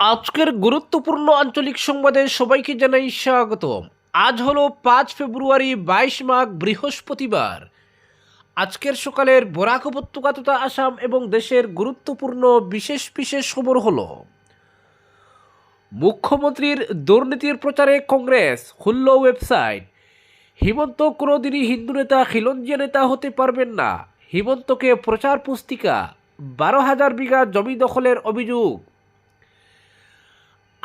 আজকের গুরুত্বপূর্ণ আঞ্চলিক সংবাদে সবাইকে জানাই স্বাগতম। আজ হলো পাঁচ ফেব্রুয়ারি, বাইশ মাঘ, বৃহস্পতিবার। আজকের সকালের বরাক উপত্যকা তথা আসাম এবং দেশের গুরুত্বপূর্ণ বিশেষ বিশেষ খবর হলো, মুখ্যমন্ত্রীর দুর্নীতির প্রচারে কংগ্রেস খুলল ওয়েবসাইট। হিমন্ত কোনোদিনই হিন্দু নেতা, খিলঞ্জিয়া নেতা হতে পারবেন না। হিমন্তকে প্রচার পুস্তিকা, বারো হাজার বিঘা জমি দখলের অভিযোগ।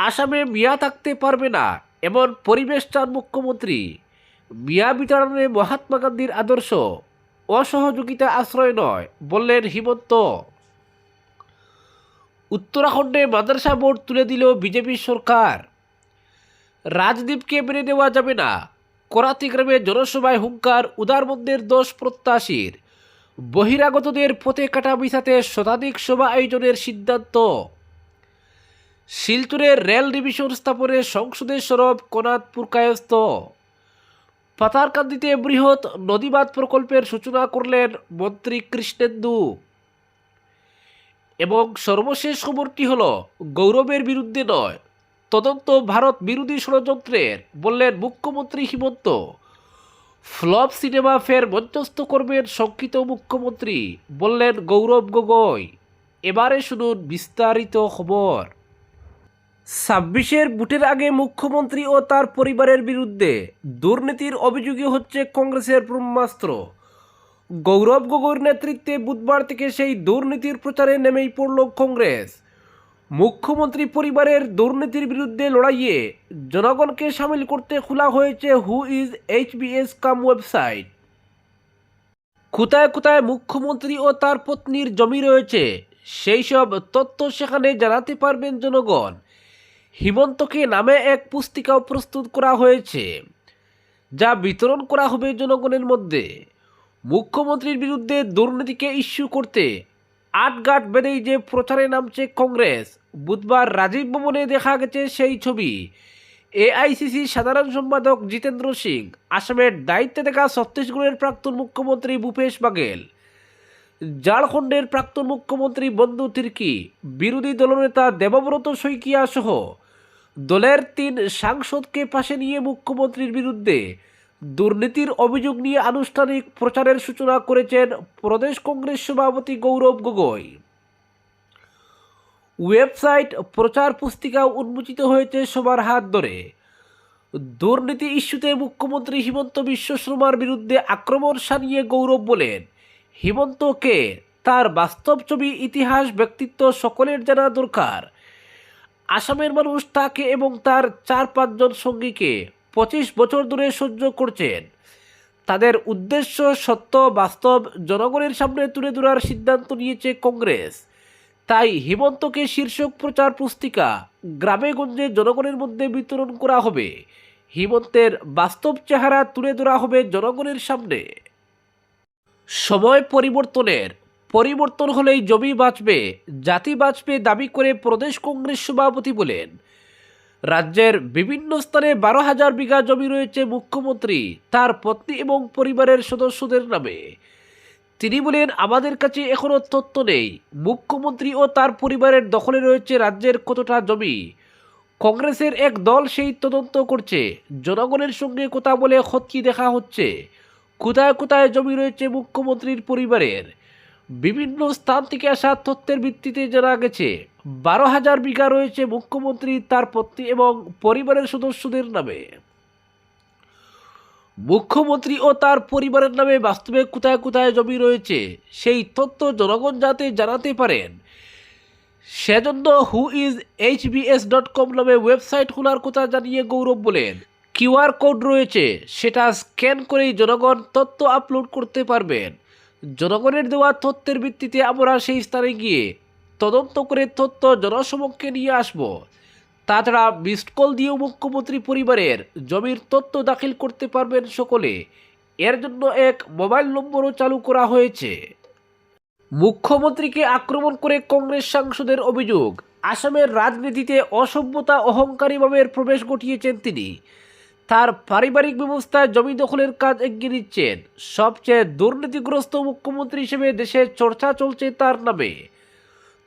আসামে মিয়া থাকতে পারবে না, এমন পরিবেশ চান মুখ্যমন্ত্রী। মিয়া বিতরণে মহাত্মা গান্ধীর আদর্শ, অসহযোগিতা আশ্রয় নয়, বললেন হিমন্ত। উত্তরাখণ্ডে মাদ্রাসা বোর্ড তুলে দিল বিজেপি সরকার। রাজদীপকে মেনে নেওয়া যাবে না করাতি গ্রামে জনসভায় হুঙ্কার উদারবন্দের দোষ প্রত্যাশীর। বহিরাগতদের পথে কাটা মিশাতে শতাধিক সভা আয়োজনের সিদ্ধান্ত। শিলচরের রেল ডিভিশন স্থাপনে সংসদের সরব কোনাদপুর কায়স্থ। পাতারকান্দিতে বৃহৎ নদীবাদ প্রকল্পের সূচনা করলেন মন্ত্রী কৃষ্ণেন্দু। এবং সর্বশেষ খবরটি হল, গৌরবের বিরুদ্ধে নয়, তদন্ত ভারত বিরোধী ষড়যন্ত্রের, বললেন মুখ্যমন্ত্রী হিমন্ত। ফ্লপ সিনেমা ফের মঞ্চস্থ করবেন শঙ্কিত মুখ্যমন্ত্রী, বললেন গৌরব গগৈ। এবারে শুনুন বিস্তারিত খবর। ছাব্বিশের বুটের আগে মুখ্যমন্ত্রী ও তার পরিবারের বিরুদ্ধে দুর্নীতির অভিযোগই হচ্ছে কংগ্রেসের ব্রহ্মাস্ত্র। গৌরব গগৈর নেতৃত্বে বুধবার থেকে সেই দুর্নীতির প্রচারে নেমেই পড়ল কংগ্রেস। মুখ্যমন্ত্রী পরিবারের দুর্নীতির বিরুদ্ধে লড়াইয়ে জনগণকে সামিল করতে খোলা হয়েছে who is HBS com website. কোথায় কোথায় মুখ্যমন্ত্রী ও তার পত্নীর জমি রয়েছে। সেই সব তথ্য সেখানে জানাতে পারবেন জনগণ। হিমন্তকে নামে এক পুস্তিকাও প্রস্তুত করা হয়েছে, যা বিতরণ করা হবে জনগণের মধ্যে। মুখ্যমন্ত্রীর বিরুদ্ধে দুর্নীতিকে ইস্যু করতে আটগাট বেঁধেই যে প্রচারে নামছে কংগ্রেস, বুধবার রাজীব ভবনে দেখা গেছে সেই ছবি। এআইসিসি সাধারণ সম্পাদক জিতেন্দ্র সিং, আসামের দায়িত্বে থাকা ছত্তিশগড়ের প্রাক্তন মুখ্যমন্ত্রী ভূপেশ বাঘেল, ঝাড়খণ্ডের প্রাক্তন মুখ্যমন্ত্রী বন্ধু তির্কি, বিরোধী দলনেতা দেবব্রত শইকিয়া সহ দলের তিন সাংসদকে পাশে নিয়ে মুখ্যমন্ত্রীর বিরুদ্ধে দুর্নীতির অভিযোগ নিয়ে আনুষ্ঠানিক প্রচারের সূচনা করেছেন প্রদেশ কংগ্রেস সভাপতি গৌরব গগৈ। ওয়েবসাইট প্রচার পুস্তিকা উন্মোচিত হয়েছে সবার হাত ধরে। দুর্নীতি ইস্যুতে মুখ্যমন্ত্রী হিমন্ত বিশ্ব শর্মার বিরুদ্ধে আক্রমণ সানিয়ে গৌরব বলেন, হিমন্তকে তার বাস্তব ছবি, ইতিহাস, ব্যক্তিত্ব সকলের জানা দরকার। আসামের মানুষ তাকে এবং তার চার পাঁচজন সঙ্গীকে পঁচিশ বছর ধরে সহ্য করছেন। তাদের উদ্দেশ্য সত্য, বাস্তব, জনগণের সামনে তুলে ধরার সিদ্ধান্ত নিয়েছে কংগ্রেস। তাই হিমন্তকে শীর্ষক প্রচার পুস্তিকা গ্রামে গঞ্জে জনগণের মধ্যে বিতরণ করা হবে। হিমন্তের বাস্তব চেহারা তুলে ধরা হবে জনগণের সামনে। সময় পরিবর্তনের পরিবর্তন হলেই জমি বাঁচবে, জাতি বাঁচবে দাবি করে প্রদেশ কংগ্রেস সভাপতি বলেন। রাজ্যের বিভিন্ন স্থানে বারো হাজার বিঘা জমি রয়েছে মুখ্যমন্ত্রী, তার পত্নী এবং পরিবারের সদস্যদের নামে। তিনি বলেন, আমাদের কাছে এখনও তথ্য নেই। মুখ্যমন্ত্রী ও তার পরিবারের দখলে রয়েছে রাজ্যের কতটা জমি। কংগ্রেসের এক দল সেই তদন্ত করছে। জনগণের সঙ্গে কথা বলে খতকি দেখা হচ্ছে। কোথায় কোথায় জমি রয়েছে মুখ্যমন্ত্রীর পরিবারের? বিভিন্ন স্থান থেকে আসা তথ্যের ভিত্তিতে জানা গেছে, বারো হাজার বিঘা রয়েছে মুখ্যমন্ত্রী, তার পত্নী এবং পরিবারের সদস্যদের নামে। মুখ্যমন্ত্রী ও তার পরিবারের নামে বাস্তবে কোথায় কোথায় জমি রয়েছে, সেই তথ্য জনগণ যাতে জানাতে পারেন, সেজন্য who is HBS dot com নামে ওয়েবসাইট খোলার কথা জানিয়ে গৌরব বলেন। কিউআর কোড রয়েছে, সেটা স্ক্যান করেই জনগণ তথ্য আপলোড করতে পারবেন। জনগণের দেওয়া তথ্যের ভিত্তিতে আমরা সেই স্থানে গিয়ে তদন্ত করে তথ্য জনসমক্ষে নিয়ে আসব। তাছাড়া মিসড কল দিয়েও মুখ্যমন্ত্রী পরিবারের জমির তথ্য দাখিল করতে পারবেন সকলে। এর জন্য এক মোবাইল নম্বরও চালু করা হয়েছে। মুখ্যমন্ত্রীকে আক্রমণ করে কংগ্রেস সাংসদের অভিযোগ, আসামের রাজনীতিতে অসভ্যতা অহংকারীভাবে প্রবেশ ঘটিয়েছেন তিনি। তার পারিবারিক ব্যবস্থায় জমি দখলের কাজ এগিয়ে নিচ্ছেন। সবচেয়ে দুর্নীতিগ্রস্ত মুখ্যমন্ত্রী হিসেবে দেশের চর্চা চলছে তার নামে।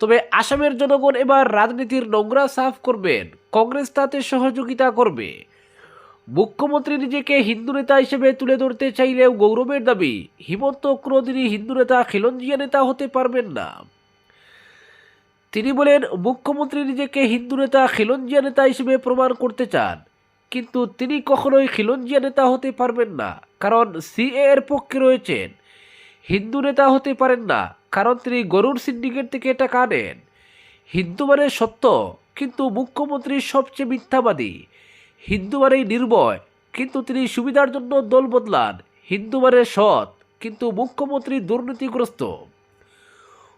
তবে আসামের জনগণ এবার রাজনীতির নোংরা সাফ করবেন। কংগ্রেস তাতে সহযোগিতা করবে। মুখ্যমন্ত্রী নিজেকে হিন্দু নেতা হিসেবে তুলে ধরতে চাইলেও গৌরবের দাবি, হিমন্ত কোনোদিনই হিন্দু নেতা খিলঞ্জিয়া নেতা হতে পারবেন না। তিনি বলেন, মুখ্যমন্ত্রী নিজেকে হিন্দু নেতা খিলঞ্জিয়া নেতা হিসেবে প্রমাণ করতে চান। কিন্তু তিনি কখনোই খিলঞ্জিয়া নেতা হতে পারবেন না, কারণ সিএ এর পক্ষে রয়েছেন। হিন্দু নেতা হতে পারেন না, কারণ তিনি গরুর সিন্ডিকেট থেকে টাকা নেন। হিন্দু মানে সত্য, কিন্তু মুখ্যমন্ত্রী সবচেয়ে মিথ্যাবাদী। হিন্দু মানে নির্ভয়, কিন্তু তিনি সুবিধার জন্য দল বদলান। হিন্দু মানে সৎ, কিন্তু মুখ্যমন্ত্রী দুর্নীতিগ্রস্ত।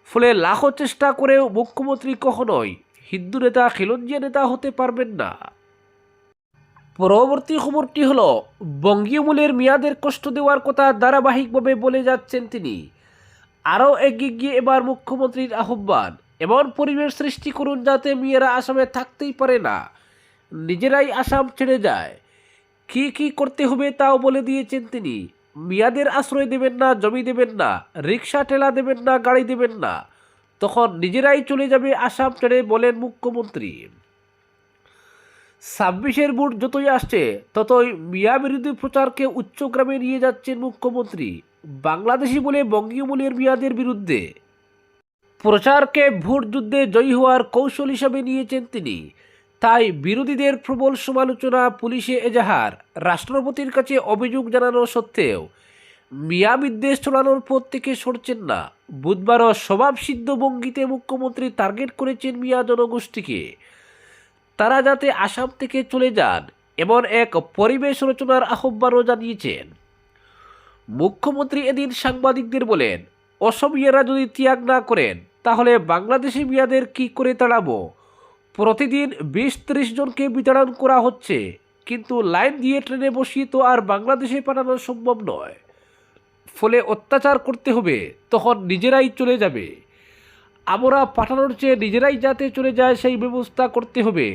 ফলে লাখো চেষ্টা করেও মুখ্যমন্ত্রী কখনোই হিন্দু নেতা, খিলঞ্জিয়া নেতা হতে পারবেন না। পরবর্তী খবরটি হল বঙ্গীয় মূলের মেয়াদের কষ্ট দেওয়ার কথা ধারাবাহিকভাবে বলে যাচ্ছেন তিনি। আরও এগিয়ে গিয়ে এবার মুখ্যমন্ত্রীর আহ্বান, এমন পরিবেশ সৃষ্টি করুন যাতে মেয়েরা আসামে থাকতেই পারে না। নিজেরাই আসাম ছেড়ে যায়। কি কি করতে হবে তাও বলে দিয়েছেন তিনি। মেয়াদের আশ্রয় দেবেন না, জমি দেবেন না, রিক্সা, ঠেলা দেবেন না, গাড়ি দেবেন না। তখন নিজেরাই চলে যাবে আসাম ছেড়ে বলেন মুখ্যমন্ত্রী। ছাব্বিশের ভোট যতই আসছে, ততই মিয়া বিরোধী প্রচারকে উচ্চগ্রামে নিয়ে যাচ্ছেন মুখ্যমন্ত্রী। বাংলাদেশি বলে বঙ্গীয় মিয়াদের বিরুদ্ধে। প্রচারকে ভোট যুদ্ধে জয়ী হওয়ার কৌশল হিসাবে নিয়েছেন তিনি। তাই বিরোধীদের প্রবল সমালোচনা, পুলিশে এজাহার, রাষ্ট্রপতির কাছে অভিযোগ জানানো সত্ত্বেও মিয়া বিদ্বেষ ছড়ানোর পর থেকে সরছেন না। বুধবারও স্বভাবসিদ্ধ ভঙ্গিতে মুখ্যমন্ত্রী টার্গেট করেছেন মিয়া জনগোষ্ঠীকে। তারা যাতে আসাম থেকে চলে যান এমন এক পরিবেশ রচনার আহ্বানও জানিয়েছেন। মুখ্যমন্ত্রী এদিন সাংবাদিকদের বলেন অসমিয়ারা যদি ত্যাগ না করেন, তাহলে বাংলাদেশি মিয়াদের কি করে তাড়াবো? প্রতিদিন বিশ ত্রিশ জনকে বিতরণ করা হচ্ছে, কিন্তু লাইন দিয়ে ট্রেনে বসিয়ে তো আর বাংলাদেশে পাঠানো সম্ভব নয়। ফলে অত্যাচার করতে হবে, তখন নিজেরাই চলে যাবে। আমরা পাঠানোর চেয়ে নিজেরাই যাতে চলে যায় সেই ব্যবস্থা করতে হবে।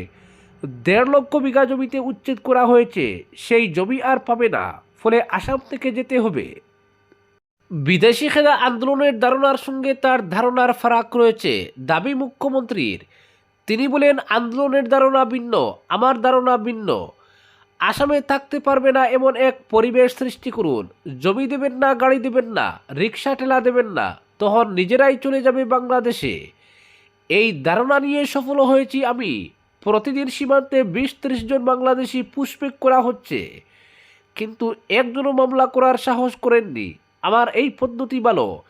দেড় লক্ষ বিঘা জমিতে উচ্ছেদ করা হয়েছে, সেই জমি আর পাবে না, ফলে আসাম থেকে যেতে হবে। বিদেশি খেলা আন্দোলনের ধারণার সঙ্গে তার ধারণার ফারাক রয়েছে, দাবি মুখ্যমন্ত্রীর। তিনি বলেন, আন্দোলনের ধারণা ভিন্ন, আমার ধারণা ভিন্ন। আসামে থাকতে পারবে না এমন এক পরিবেশ সৃষ্টি করুন। জমি দেবেন না, গাড়ি দেবেন না, রিক্সা, ঠেলা দেবেন না। তখন নিজেরাই চলে যাবে বাংলাদেশে। এই ধারণা নিয়ে সফল হয়েছি আমি। প্রতিদিন সীমান্তে বিশ ত্রিশ জন বাংলাদেশি পুষ্পেক করা হচ্ছে। কিন্তু একজনও মামলা করার সাহস করেননি। আমার এই পদ্ধতি ভালো।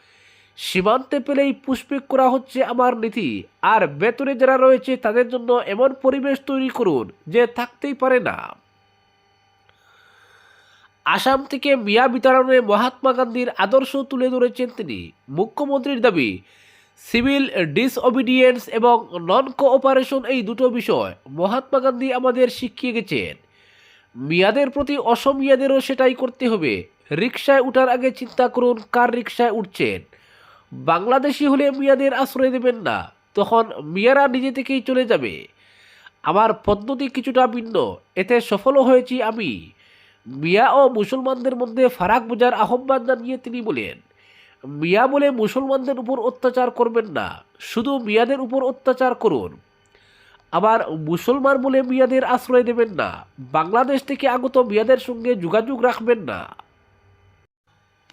সীমান্তে পেলেই পুষ্পেক করা হচ্ছে আমার নীতি। আর বেতনে যারা রয়েছে তাদের জন্য এমন পরিবেশ তৈরি করুন যে থাকতেই পারে না। আসাম থেকে মিয়া বিতরণে মহাত্মা গান্ধীর আদর্শ তুলে ধরেছেন তিনি। মুখ্যমন্ত্রীর দাবি, সিভিল ডিসঅবিডিয়েন্স এবং নন কোঅপারেশন এই দুটো বিষয় মহাত্মা গান্ধী আমাদের শিখিয়ে গেছেন। মিয়াদের প্রতি অসমিয়াদেরও সেটাই করতে হবে। রিক্সায় উঠার আগে চিন্তা করুন, কার রিক্সায় উঠছেন। বাংলাদেশি হলে মিয়াদের আশ্রয় দেবেন না, তখন মিয়ারা নিজে থেকেই চলে যাবে। আমার পদ্ধতি কিছুটা ভিন্ন, এতে সফলও হয়েছি আমি। মিয়া ও মুসলমানদের মধ্যে ফারাক বোঝার আহ্বান জানিয়ে তিনি বলেন, মিয়া বলে মুসলমানদের উপর অত্যাচার করবেন না, শুধু মিয়াদের উপর অত্যাচার করুন। আবার মুসলমান বলে মিয়াদের আশ্রয় দেবেন না, বাংলাদেশ থেকে আগত মিয়াদের সঙ্গে যোগাযোগ রাখবেন না।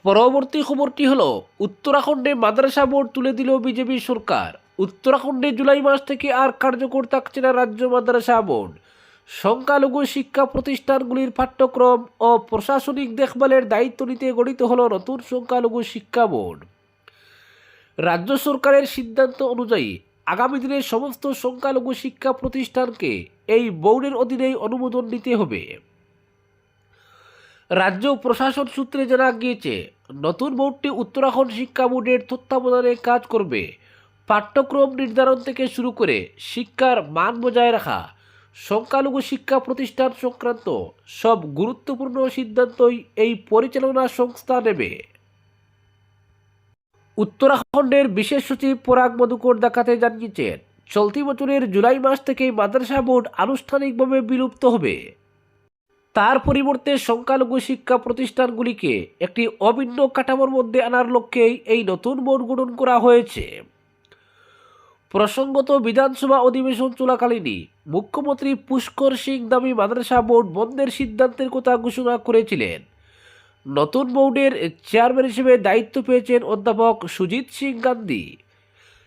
পরবর্তী খবরটি হলো, উত্তরাখণ্ডে মাদ্রাসা বোর্ড তুলে দিল বিজেপি সরকার। উত্তরাখণ্ডে জুলাই মাস থেকে আর কার্যকর থাকছে না রাজ্য মাদ্রাসা বোর্ড। সংখ্যালঘু শিক্ষা প্রতিষ্ঠানগুলির পাঠ্যক্রম ও প্রশাসনিক দেখভালের দায়িত্ব নিতে গঠিত হল নতুন সংখ্যালঘু শিক্ষা বোর্ড। রাজ্য সরকারের সিদ্ধান্ত অনুযায়ী আগামী দিনে সমস্ত সংখ্যালঘু শিক্ষা প্রতিষ্ঠানকে এই বোর্ডের অধীনেই অনুমোদন নিতে হবে। রাজ্য প্রশাসন সূত্রে জানা গিয়েছে, নতুন বোর্ডটি উত্তরাখণ্ড শিক্ষা বোর্ডের তত্ত্বাবধানে কাজ করবে। পাঠ্যক্রম নির্ধারণ থেকে শুরু করে শিক্ষার মান বজায় রাখা সংখ্যালঘু শিক্ষা প্রতিষ্ঠান সংক্রান্ত সব গুরুত্বপূর্ণ সিদ্ধান্তই এই পরিচালনা সংস্থা নেবে। উত্তরাখণ্ডের বিশেষ সচিব পরাগ মধুকর দেখাতে জানিয়েছেন, চলতি বছরের জুলাই মাস থেকেই মাদ্রাসা বোর্ড আনুষ্ঠানিকভাবে বিলুপ্ত হবে। তার পরিবর্তে সংখ্যালঘু শিক্ষা প্রতিষ্ঠানগুলিকে একটি অভিন্ন কাঠামোর মধ্যে আনার লক্ষ্যেই এই নতুন বোর্ড গঠন করা হয়েছে। প্রসঙ্গত বিধানসভা অধিবেশন চলাকালীনই মুখ্যমন্ত্রী পুষ্কর সিং দামি মাদ্রাসা বোর্ড বন্ধের সিদ্ধান্তের কথা ঘোষণা করেছিলেন। নতুন বোর্ডের চেয়ারম্যান হিসেবে দায়িত্ব পেয়েছেন অধ্যাপক সুজিত সিং গান্ধী।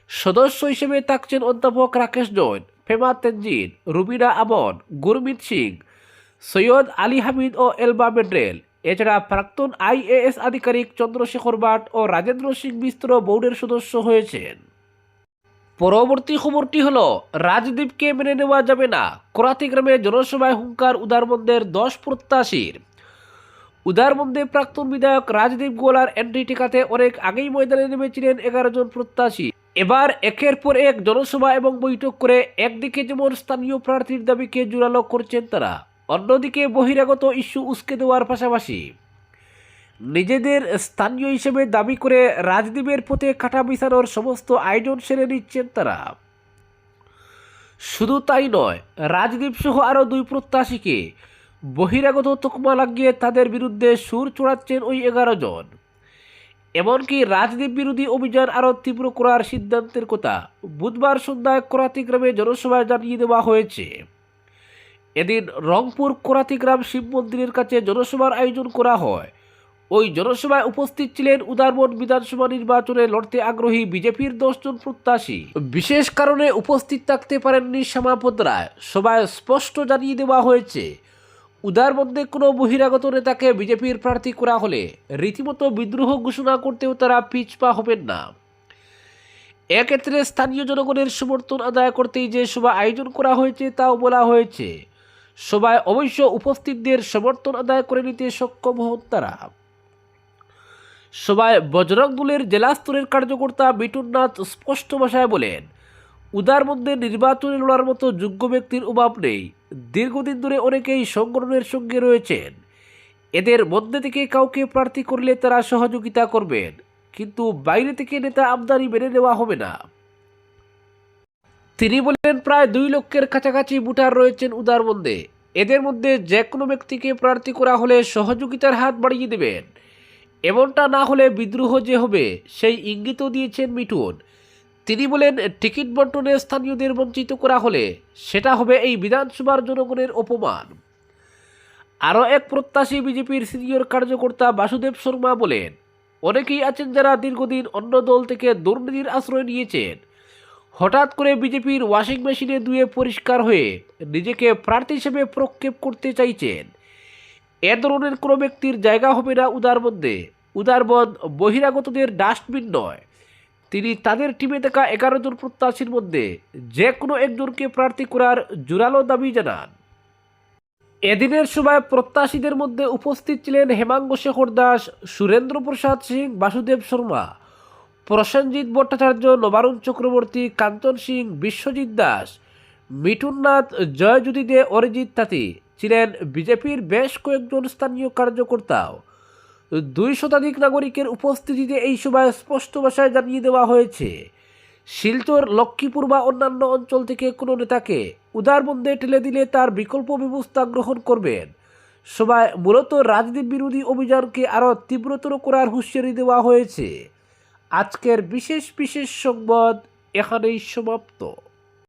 সদস্য হিসেবে থাকছেন অধ্যাপক রাকেশ জৈন, ফেমা তেনজিন, রুবিনা আমন, গুরমিত সিং, সৈয়দ আলী হামিদ ও এলবা মেড্রেল এছাড়া প্রাক্তন আইএএস আধিকারিক চন্দ্রশেখর ভাট ও রাজেন্দ্র সিং মিশ্র বোর্ডের সদস্য হয়েছেন। পরবর্তী খবরটি হল রাজদীপকে মেনে নেওয়া যাবে না। করাতি গ্রামে জনসভায় হুঙ্কার উদারবন্দের দশ প্রত্যাশীর। উদারবন্দে প্রাক্তন বিধায়ক রাজদীপ গোলার এন্ট্রি টিকাতে অনেক আগেই ময়দানে নেমেছিলেন এগারো জন প্রত্যাশী। এবার একের পর এক জনসভা এবং বৈঠক করে একদিকে যেমন স্থানীয় প্রার্থীর দাবিকে জোরালো করছেন তারা, অন্যদিকে বহিরাগত ইস্যু উস্কে দেওয়ার পাশাপাশি। নিজেদের স্থানীয় হিসেবে দাবি করে রাজদ্বীপের পথে কাটা বিছানোর সমস্ত আয়োজন সেরে নিচ্ছেন তারা। শুধু তাই নয় রাজদ্বীপ সহ আরও দুই প্রত্যাশীকে বহিরাগত তকমা লাগিয়ে তাদের বিরুদ্ধে সুর চড়াচ্ছেন ওই এগারো জন। এমনকি রাজদ্বীপ বিরোধী অভিযান আরও তীব্র করার সিদ্ধান্তের কথা বুধবার সন্ধ্যায় করাতি গ্রামে জনসভায় জানিয়ে দেওয়া হয়েছে। এদিন রংপুর কোরাতিগ্রাম শিব মন্দিরের কাছে জনসভার আয়োজন করা হয়। ওই জনসভায় উপস্থিত ছিলেন উদারবন বিধানসভা নির্বাচনে লড়তে আগ্রহী বিজেপির দশজন প্রত্যাশী। বিশেষ কারণে উপস্থিত থাকতে পারেননি শ্যামাপদ রায়। সভায় স্পষ্ট জানিয়ে দেওয়া হয়েছে, উদারবন্দে কোনো বহিরাগত নেতাকে বিজেপির প্রার্থী করা হলে রীতিমতো বিদ্রোহ ঘোষণা করতেও তারা পিছপা হবেন না। এক্ষেত্রে স্থানীয় জনগণের সমর্থন আদায় করতেই যে সভা আয়োজন করা হয়েছে তাও বলা হয়েছে। সভায় অবশ্য উপস্থিতদের সমর্থন আদায় করে নিতে সক্ষম হন তারা। সভায় বজরং দলের জেলা স্তরের কার্যকর্তা মিটুননাথ স্পষ্ট ভাষায় বলেন, উদার মধ্যে নির্বাচনে লড়ার মতো যোগ্য ব্যক্তির অভাব নেই। দীর্ঘদিন ধরে অনেকেই সংগঠনের সঙ্গে রয়েছেন। এদের মধ্যে থেকে কাউকে প্রার্থী করলে তারা সহযোগিতা করবেন, কিন্তু বাইরে থেকে নেতা আমদানি মেনে নেওয়া হবে না। তিনি বলেন, প্রায় দুই লক্ষের কাছাকাছি ভোটার রয়েছেন উদারবন্দে এদের মধ্যে যে কোনো ব্যক্তিকে প্রার্থী করা হলে সহযোগিতার হাত বাড়িয়ে দেবেন। এমনটা না হলে বিদ্রোহ যে হবে, সেই ইঙ্গিতও দিয়েছেন মিঠুন। তিনি বলেন, টিকিট বন্টনে স্থানীয়দের বঞ্চিত করা হলে সেটা হবে এই বিধানসভার জনগণের অপমান। আরও এক প্রত্যাশী বিজেপির সিনিয়র কার্যকর্তা বাসুদেব শর্মা বলেন, অনেকেই আছেন যারা দীর্ঘদিন অন্য দল থেকে দুর্নীতির আশ্রয় নিয়েছেন। হঠাৎ করে বিজেপির ওয়াশিং মেশিনে ধুয়ে পরিষ্কার হয়ে নিজেকে প্রার্থী হিসেবে প্রক্ষেপ করতে চাইছেন। এ ধরনের কোনো ব্যক্তির জায়গা হবে না উদারবন্দে উদারবন বহিরাগতদের ডাস্টবিন নয়। তিনি তাদের টিমে থাকা এগারো জন প্রত্যাশীর মধ্যে যে কোনো একজনকে প্রার্থী করার জোরালো দাবি জানান। এদিনের সময় প্রত্যাশীদের মধ্যে উপস্থিত ছিলেন হেমাঙ্গ শেখর দাস, সুরেন্দ্র প্রসাদ সিং, বাসুদেব শর্মা, প্রসেনজিৎ ভট্টাচার্য, নবারুণ চক্রবর্তী, কাঞ্চন সিং, বিশ্বজিৎ দাস, মিঠুননাথ, জয়জ্যোতি দে, অরিজিৎ তাঁতি ছিলেন বিজেপির বেশ কয়েকজন স্থানীয় কার্যকর্তাও। দুই শতাধিক নাগরিকের উপস্থিতিতে এই সভায় স্পষ্ট ভাষায় জানিয়ে দেওয়া হয়েছে, শিলচর, লক্ষ্মীপুর বা অন্যান্য অঞ্চল থেকে কোনো নেতাকে উদারবন্দে ঠেলে দিলে তার বিকল্প ব্যবস্থা গ্রহণ করবেন। সভায় মূলত রাজনীতি বিরোধী অভিযানকে আরও তীব্রতর করার হুঁশিয়ারি দেওয়া হয়েছে। আজকের বিশেষ বিশেষ সংবাদ এখানেই সমাপ্ত।